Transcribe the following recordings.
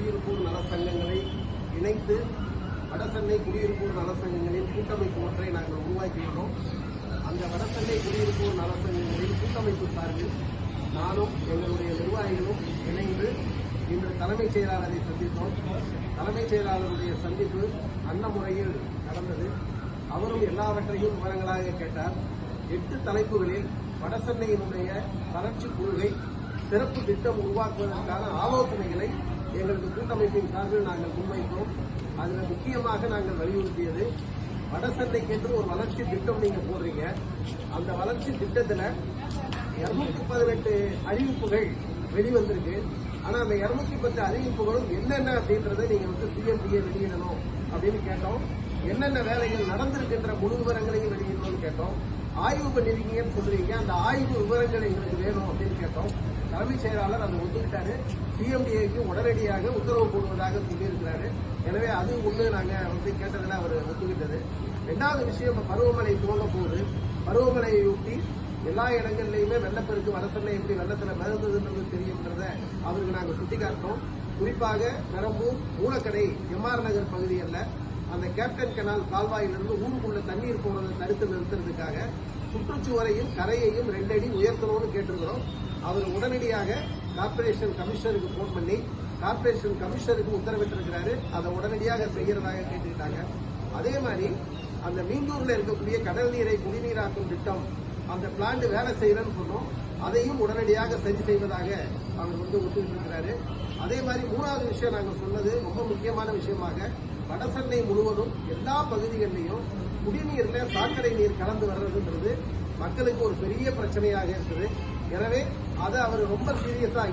குடியிருப்போர் நலசங்கங்களை இணைத்து வடசென்னை குடியிருப்போர் நலசங்கங்களின் கூட்டமைப்பு ஒன்றை நாங்கள் உருவாக்கியுள்ளோம் அந்த வடசென்னை குடியிருப்போர் நலசங்கங்களின் கூட்டமைப்பு சார்பில் நானும் எங்களுடைய நிர்வாகிகளும் இணைந்து இன்று தலைமைச் செயலாளரை சந்தித்தோம். தலைமைச் செயலாளருடைய சந்திப்பு அன்ன முறையில் நடந்தது. அவரும் எல்லாவற்றையும் விவரங்களாக கேட்டார். எட்டு தலைப்புகளில் வடசென்னையினுடைய வளர்ச்சி குழுவை சிறப்பு திட்டம் உருவாக்குவதற்கான ஆலோசனைகளை எங்களது கூட்டமைப்பின் சார்பில் நாங்கள் முன்வைத்தோம். அதில் முக்கியமாக நாங்கள் வலியுறுத்தியது. வடசென்னைக்கென்று ஒரு வளர்ச்சி திட்டம் நீங்க போடுறீங்க. அந்த வளர்ச்சி திட்டத்தில் இருநூத்தி பதினெட்டு அறிவிப்புகள் வெளிவந்திருக்கு. ஆனா அந்த இருநூத்தி பத்து அறிவிப்புகளும் என்னென்ன அப்படின்றத நீங்க வந்து சிஎம்டியை வெளியிடணும் அப்படின்னு கேட்டோம். என்னென்ன வேலைகள் நடந்திருக்கின்ற முழு விவரங்களையும் வெளியிடணும்னு கேட்டோம். ஆய்வு பண்ணிருக்கீங்கன்னு சொல்றீங்க. அந்த ஆய்வு விவரங்கள் எங்களுக்கு வேணும் அப்படின்னு கேட்டோம். தலைமைச் செயலாளர் அதை ஒத்துக்கிட்டாரு. சிஎம்டிஏக்கு உடனடியாக உத்தரவு போடுவதாக சொல்லியிருக்கிறாரு. எனவே அது ஒண்ணு நாங்க வந்து கேட்டதுல அவர் ஒத்துக்கிட்டது. ரெண்டாவது விஷயம் பருவமழை துவங்க போது பருவமழையை ஒட்டி எல்லா இடங்கள்லயுமே வெள்ளப்பெருக்கு வடசென்னை எப்படி வெள்ளத்துல மிதந்ததுன்றது தெரியுன்றத அவருக்கு நாங்க சுட்டிக்காட்டோம் குறிப்பாக பெரம்பூர் மூலக்கடை எம்ஆர் நகர் பகுதிகளில் அந்த கேப்டன் கெனால் கால்வாயிலிருந்து ஊருக்குள்ள தண்ணீர் போனதை தடுத்து நிறுத்துறதுக்காக சுற்றுச்சுவரையும் கரையையும் ரெண்டடி உயர்த்தணும்னு கேட்டிருக்கிறோம். அவர் உடனடியாக கார்பரேஷன் கமிஷனருக்கு போன் பண்ணி கார்பரேஷன் கமிஷனருக்கு உத்தரவிட்டிருக்கிறாரு. அதை உடனடியாக செய்யறதாக கேட்டுக்கிட்டாங்க. அதே மாதிரி அந்த மீண்டூர்ல இருக்கக்கூடிய கடல் நீரை குடிநீராக்கும் திட்டம் அந்த பிளான்ட் வேலை செய்யறன்னு சொன்னோம். அதையும் உடனடியாக சரி செய்வதாக அவர் வந்து ஒத்துக்கிட்டிருக்கிறாரு. அதே மாதிரி மூணாவது விஷயம் நாங்கள் சொன்னது ரொம்ப முக்கியமான விஷயமாக வடசென்னை முழுவதும் எல்லா பகுதிகளிலையும் குடிநீர்ல சாக்கடை நீர் கலந்து வர்றதுன்றது மக்களுக்கு ஒரு பெரிய பிரச்சனையாக இருக்குது. எனவே அதை அவர் ரொம்ப சீரியஸா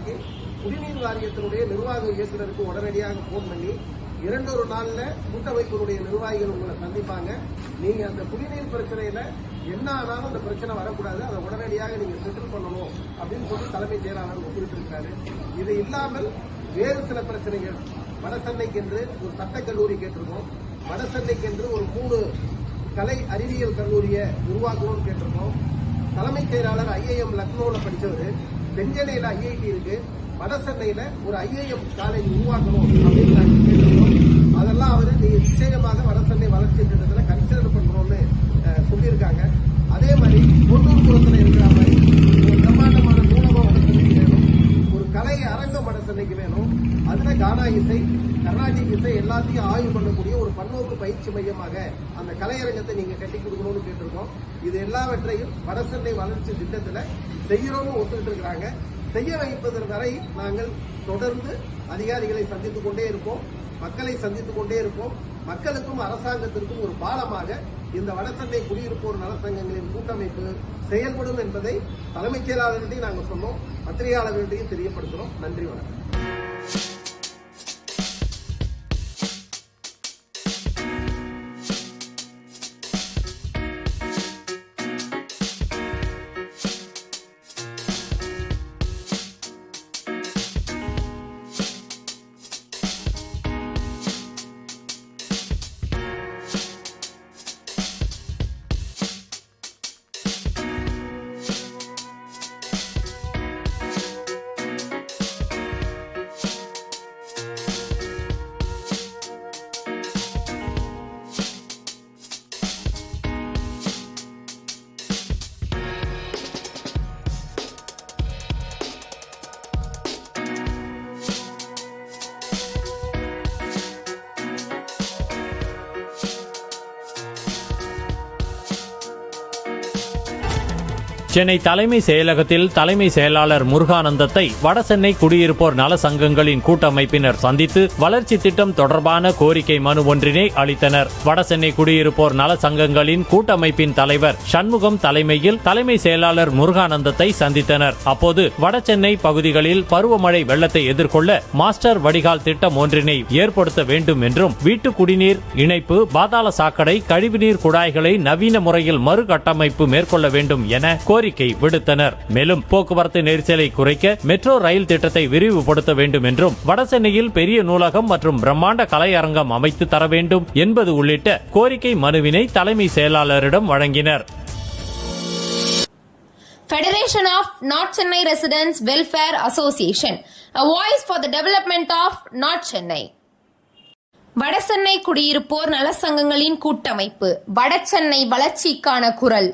குடிநீர் வாரியத்தினுடைய நிர்வாக இயக்குநருக்கு உடனடியாக போன் பண்ணி இரண்டொரு நாள்ல கூட்டமைப்பினுடைய நிர்வாகிகள் உங்களை சந்திப்பாங்க. நீங்க அந்த குடிநீர் பிரச்சனையில என்ன ஆனாலும் அந்த பிரச்சனை வரக்கூடாது. அதை உடனடியாக நீங்க செட்டில் பண்ணணும் அப்படின்னு சொல்லி தலைமைச் செயலாளர் ஒப்புவித்திருக்கிறாரு. இது இல்லாமல் வேறு சில பிரச்சனைகள் வடசென்னைக்கென்று ஒரு சட்டக்கல்லூரி கேட்டிருக்கோம். வடசென்னைக்கென்று ஒரு மூணு கலை அறிவியல் கல்லூரியை உருவாக்கணும்னு கேட்டிருக்கோம். தலைமைச் செயலாளர் ஐஏஎம் லக்னோவில் படித்தவர். தென்சென்னையில் ஐஐடி இருக்கு. வடசென்னையில ஒரு ஐஏஎம் காலேஜ் உருவாக்கணும் அப்படின்னு நாங்கள் கேட்டிருக்கோம். அதெல்லாம் அவர் நீ நிச்சயமாக வடசென்னை வளர்ச்சி திட்டத்தில் கன்சிடர் பண்ணணும்னு சொல்லியிருக்காங்க. அதே மாதிரி தொண்ணூறுபுரத்துல இருக்கிற மாதிரி ஒரு பிரம்மாண்டமான நூலகம் வடசென்னைக்கு வேணும் ஒரு கலை அரங்கம் வடசென்னைக்கு வேணும் அதுல கானா இசை கர்நாடிக் இசை எல்லாத்தையும் ஆய்வு பண்ணக்கூடிய ஒரு பன்னோக்கு பயிற்சி மையமாக அந்த கலையரங்கத்தை நீங்க கட்டி கொடுக்கணும்னு கேட்டிருக்கோம். இது எல்லாவற்றையும் வடசென்னை வளர்ச்சி திட்டத்துல செய்யறோம்னு ஒத்துக்கிட்டு இருக்கிறாங்க. செய்ய வைப்பதன் வரை நாங்கள் தொடர்ந்து அதிகாரிகளை சந்தித்துக் கொண்டே இருப்போம். மக்களை சந்தித்துக் கொண்டே இருப்போம். மக்களுக்கும் அரசாங்கத்திற்கும் ஒரு பாலமாக இந்த வடசென்னை குடியிருப்போர் நலசங்கங்களின் கூட்டமைப்பு செயல்படும் என்பதை தலைமைச் செயலாளர்கிட்டையும் நாங்கள் சொன்னோம். பத்திரிகையாளர்களிடையும் தெரியப்படுத்துகிறோம் நன்றி வணக்கம். சென்னை தலைமை செயலகத்தில் தலைமை செயலாளர் முருகானந்தத்தை வடசென்னை குடியிருப்போர் நல சங்கங்களின் கூட்டமைப்பினர் சந்தித்து வளர்ச்சி திட்டம் தொடர்பான கோரிக்கை மனு ஒன்றினை அளித்தனர். வடசென்னை குடியிருப்போர் நல சங்கங்களின் கூட்டமைப்பின் தலைவர் சண்முகம் தலைமையில் தலைமை செயலாளர் முருகானந்தத்தை சந்தித்தனர். அப்போது வடசென்னை பகுதிகளில் பருவமழை வெள்ளத்தை எதிர்கொள்ள மாஸ்டர் வடிகால் திட்டம் ஒன்றினை ஏற்படுத்த வேண்டும் என்றும் வீட்டு குடிநீர் இணைப்பு பாதாள சாக்கடை கழிவுநீர் குழாய்களை நவீன முறையில் மறுகட்டமைப்பு மேற்கொள்ள வேண்டும் என கோரிக்கை விடுத்தனர். மேலும் போக்குவரத்து நெரிசலை குறைக்க மெட்ரோ ரயில் திட்டத்தை விரிவுபடுத்த வேண்டும் என்றும் வடசென்னையில் பெரிய நூலகம் மற்றும் பிரம்மாண்ட கலையரங்கம் அமைத்து தர வேண்டும் என்பது உள்ளிட்ட கோரிக்கை மனுவினை தலைமை செயலாளரிடம் வழங்கினர். Federation of North Chennai Residents Welfare Association, a voice for the development of North Chennai. Vadachennai குடியிருப்போர் நலசங்கங்களின் கூட்டமைப்பு வடசென்னை வளர்ச்சிக்கான குரல்.